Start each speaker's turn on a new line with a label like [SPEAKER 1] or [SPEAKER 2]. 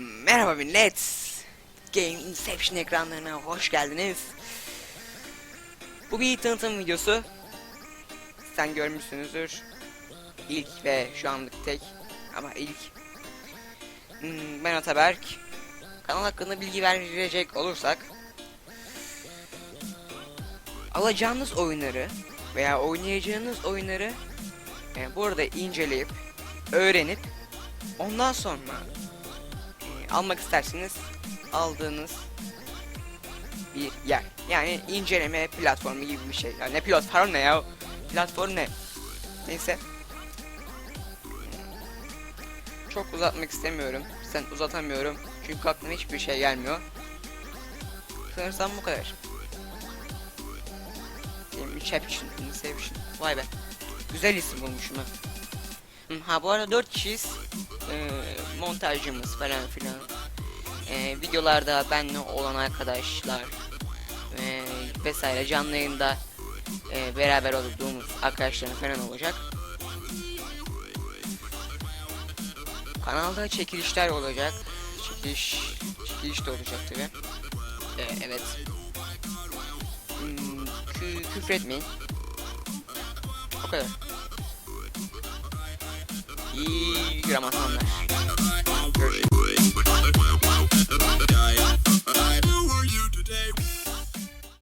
[SPEAKER 1] Merhaba millet. Game Inception ekranlarına hoş geldiniz. Bu bir tanıtım videosu. Sen görmüşsünüzdür. İlk ve şu anlık tek ama ilk. Hmm, Ben Ataberk. Kanal hakkında bilgi verecek olursak. Alacağınız oyunları veya oynayacağınız oyunları e, burada inceleyip öğrenip ondan sonra almak isterseniz aldığınız bir yer. Yani inceleme platformu gibi bir şey. Yani ne platform ne ya? Platform ne? Neyse. Çok uzatmak istemiyorum. Sen uzatamıyorum. Çünkü aklıma hiçbir şey gelmiyor. Sanırsam bu kadar. Inception, Inception. Vay be. Güzel isim bulmuşum ha. Ha bu arada 4 kişiyiz. Ee, montajcımız falan filan. Ee, videolarda benle olan arkadaşlar ee, vesaire canlı yayında ee, beraber olduğumuz arkadaşlarım falan olacak. Kanalda çekilişler olacak. Çekiliş, çekiliş de olacak tabi. Ee, evet. Hmm, kü küfretmeyin. O kadar. İyi Ramazanlar.